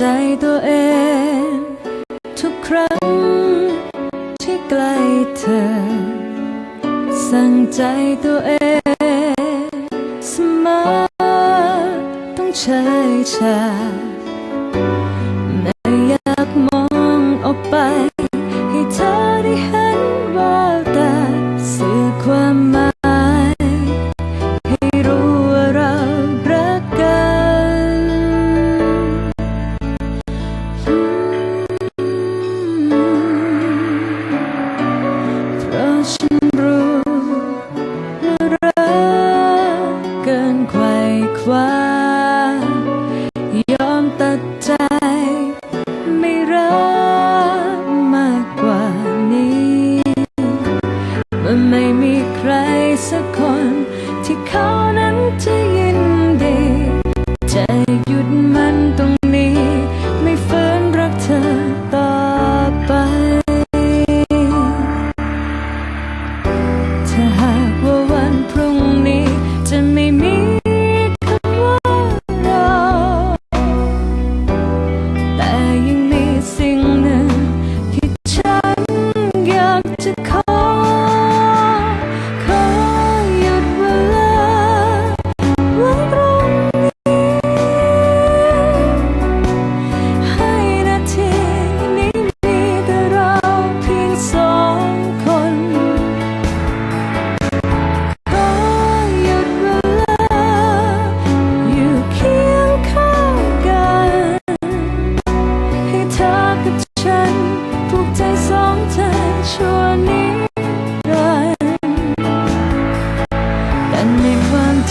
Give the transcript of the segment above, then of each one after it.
ใจตัวเอง ทุกครั้งที่ใกล้เธอ สั่งใจตัวเองเสมอต้องเฉยชา ไปคว้า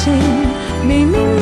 情明明